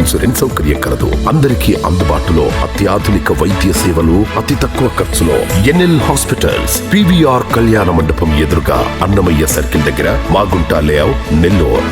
Insurance సౌకర్యం కలదు. అందరికీ అందుబాటులో అత్యాధునిక వైద్య సేవలు అతి తక్కువ ఖర్చులో ఎన్ఎల్ హాస్పిటల్స్ పివిఆర్ కళ్యాణ మండపం ఎదురుగా అన్నమయ్య సర్కిల్ దగ్గర Magunta layout Nellore.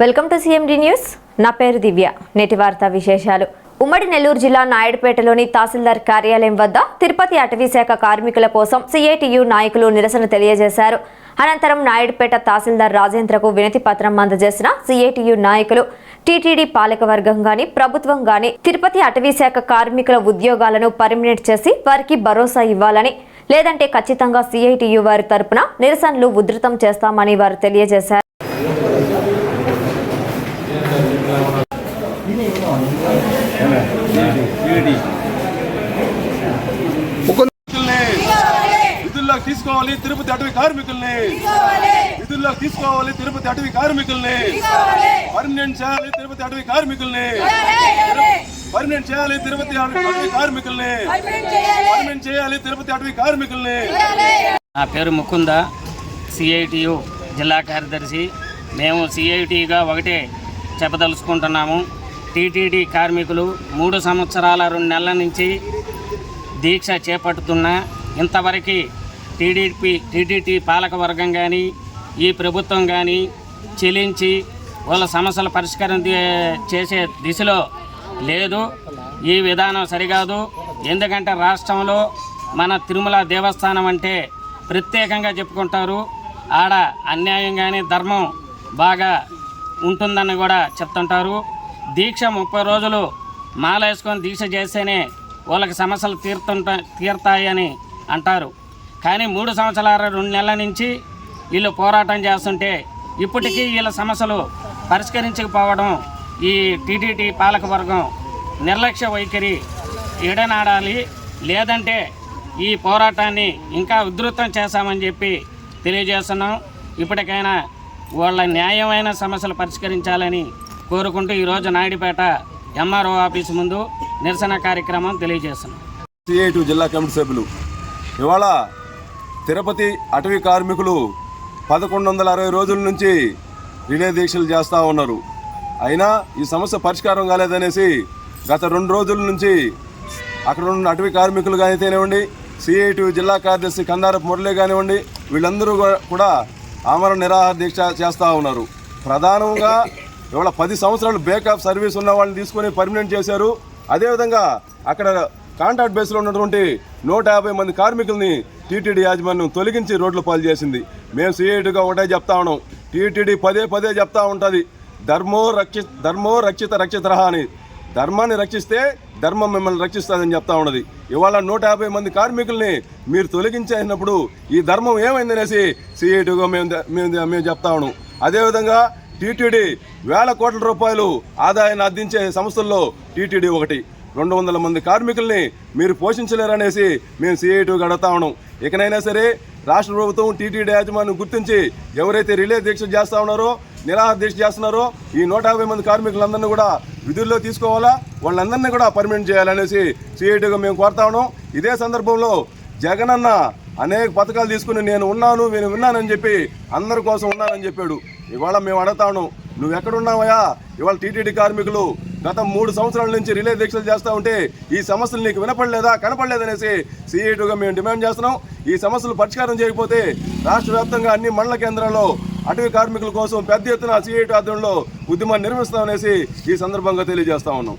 Welcome to CMD news. నా పేరు దివ్య. నేటి వార్తా విశేషాలు. ఉమ్మడి నెల్లూరు జిల్లా నాయుడుపేటలోని తహసీల్దార్ కార్యాలయం వద్ద తిరుపతి అటవీశాఖ కార్మికుల కోసం సిఐటియు నాయకులు నిరసన తెలియజేశారు. అనంతరం నాయుడుపేట తహసీల్దార్ రాజేంద్రకు వినతి పత్రం అందజేసిన సిఐటియు నాయకులు టీటీడీ పాలక వర్గం గాని ప్రభుత్వం గాని తిరుపతి అటవీశాఖ కార్మికుల ఉద్యోగాలను పర్మినెంట్ చేసి వారికి భరోసా ఇవ్వాలని లేదంటే ఖచ్చితంగా సిఐటియు వారి తరపున నిరసనలు ఉధృతం చేస్తామని వారు తెలియజేశారు. తీసుకోవాలి. తిరుపతి అటవీ కార్మికుల్ని. విధుల్లోకి తీసుకోవాలి తిరుపతి అటవీ కార్మికుల్ని. పర్మనెంట్ చేయాలి తిరుపతి అటవీ కార్మికుల్ని. పర్మనెంట్ చేయాలి తిరుపతి అటవీ కార్మికుల్ని. పర్మనెంట్ చేయాలి. తిరుపతి అటవీ కార్మికుల్ని. నా పేరు ముకుంద సిఐటియు జిల్లా కార్యదర్శి. మేము సిఐటిగా ఒకటే చెప్పదలుచుకుంటున్నాము. టీటీడీ కార్మికులు మూడు సంవత్సరాల రెండు నెలల నుంచి దీక్ష చేపడుతున్న ఇంతవరకు టీడీపీ టీటీటీ పాలక వర్గం కానీ ఈ ప్రభుత్వం కానీ చెల్లించి వాళ్ళ సమస్యల పరిష్కారం చేసే దిశలో లేదు. ఈ విధానం సరికాదు. ఎందుకంటే రాష్ట్రంలో మన తిరుమల దేవస్థానం అంటే ప్రత్యేకంగా చెప్పుకుంటారు. ఆడ అన్యాయం కానీ ధర్మం బాగా ఉంటుందని కూడా చెప్తుంటారు. దీక్ష ముప్పై రోజులు మాల వేసుకొని దీక్ష చేస్తేనే వాళ్ళకి సమస్యలు తీరుతుంటా తీరుతాయని అంటారు. కానీ మూడు సంవత్సరాల రెండు నెలల నుంచి వీళ్ళు పోరాటం చేస్తుంటే ఇప్పటికీ వీళ్ళ సమస్యలు పరిష్కరించకపోవడం ఈ టీటీటీ పాలకవర్గం నిర్లక్ష్య వైఖరి ఎడనాడాలి. లేదంటే ఈ పోరాటాన్ని ఇంకా ఉధృతం చేశామని చెప్పి తెలియజేస్తున్నాం. ఇప్పటికైనా వాళ్ళ న్యాయమైన సమస్యలు పరిష్కరించాలని కోరుకుంటూ ఈరోజు నాయుడుపేట ఎంఆర్ఓ ఆఫీసు ముందు నిరసన కార్యక్రమం తెలియజేస్తున్నాం. సిఐటి జిల్లా కమిటీ సభ్యులు. ఇవాళ తిరుపతి అటవీ కార్మికులు పదకొండు వందల అరవై రోజుల నుంచి రిలే దీక్షలు చేస్తూ ఉన్నారు. అయినా ఈ సమస్య పరిష్కారం కాలేదనేసి గత రెండు రోజుల నుంచి అక్కడ ఉన్న అటవీ కార్మికులు అయితేనేవ్వండి సిఐటి జిల్లా కార్యదర్శి కందారపు మురళి కానివ్వండి వీళ్ళందరూ కూడా- కూడా ఆమరణ నిరాహార దీక్ష చేస్తూ ఉన్నారు. ప్రధానంగా ఇవాళ పది సంవత్సరాలు బ్రేకప్ సర్వీస్ ఉన్న వాళ్ళని తీసుకొని పర్మినెంట్ చేశారు. అదేవిధంగా అక్కడ కాంట్రాక్ట్ బేస్లో ఉన్నటువంటి నూట యాభై మంది కార్మికుల్ని టీటీడీ యాజమాన్యం తొలగించి రోడ్ల పాలు చేసింది. మేము సిఐటిగా ఒకటే చెప్తా ఉన్నాం. టీటీడీ పదే పదే చెప్తా ఉంటుంది. ధర్మో రక్షి ధర్మో రక్షిత రక్షిత అని. ధర్మాన్ని రక్షిస్తే ధర్మం మిమ్మల్ని రక్షిస్తుందని చెప్తా ఉన్నది. ఇవాళ నూట యాభై మంది కార్మికుల్ని మీరు తొలగించేసినప్పుడు ఈ ధర్మం ఏమైందనేసి సీఈటీగా మేము మేము మేము చెప్తా ఉన్నాం. అదేవిధంగా టీటీడీ వేల కోట్ల రూపాయలు ఆదాయాన్ని అందించే సంస్థల్లో టీటీడీ ఒకటి. రెండు వందల మంది కార్మికుల్ని మీరు పోషించలేరనేసి మేము సిఐటిగా అడుగుతా ఉన్నాం. ఇకనైనా సరే రాష్ట్ర ప్రభుత్వం టీటీడీ యాజమాన్యం గుర్తించి ఎవరైతే రిలే దీక్ష చేస్తా ఉన్నారో నిరాహార దీక్ష చేస్తున్నారో ఈ నూట యాభై మంది కార్మికులందరినీ కూడా విధుల్లో తీసుకోవాలా? వాళ్ళందరినీ కూడా పర్మినెంట్ చేయాలనేసి సిఐటీగా మేము కోరుతా ఉన్నాం. ఇదే సందర్భంలో జగనన్న అనేక పథకాలు తీసుకుని నేను ఉన్నాను నేను విన్నానని చెప్పి అందరి కోసం ఉన్నానని చెప్పాడు. ఇవాళ మేము అడుగుతాను నువ్వు ఎక్కడున్నావయ్యా ఇవాళ టీటీడీ కార్మికులు గత మూడు సంవత్సరాల నుంచి రిలే దీక్షలు చేస్తూ ఉంటే ఈ సమస్యలు నీకు వినపడలేదా కనపడలేదనేసి సిఐటిగా మేము డిమాండ్ చేస్తున్నాం. ఈ సమస్యలు పరిష్కారం చేయకపోతే రాష్ట్ర వ్యాప్తంగా అన్ని మండల కేంద్రాల్లో అటవీ కార్మికుల కోసం పెద్ద ఎత్తున సిఐటి ఆధ్వర్యంలో ఉద్యమాన్ని నిర్మిస్తామనేసి ఈ సందర్భంగా తెలియజేస్తా ఉన్నాం.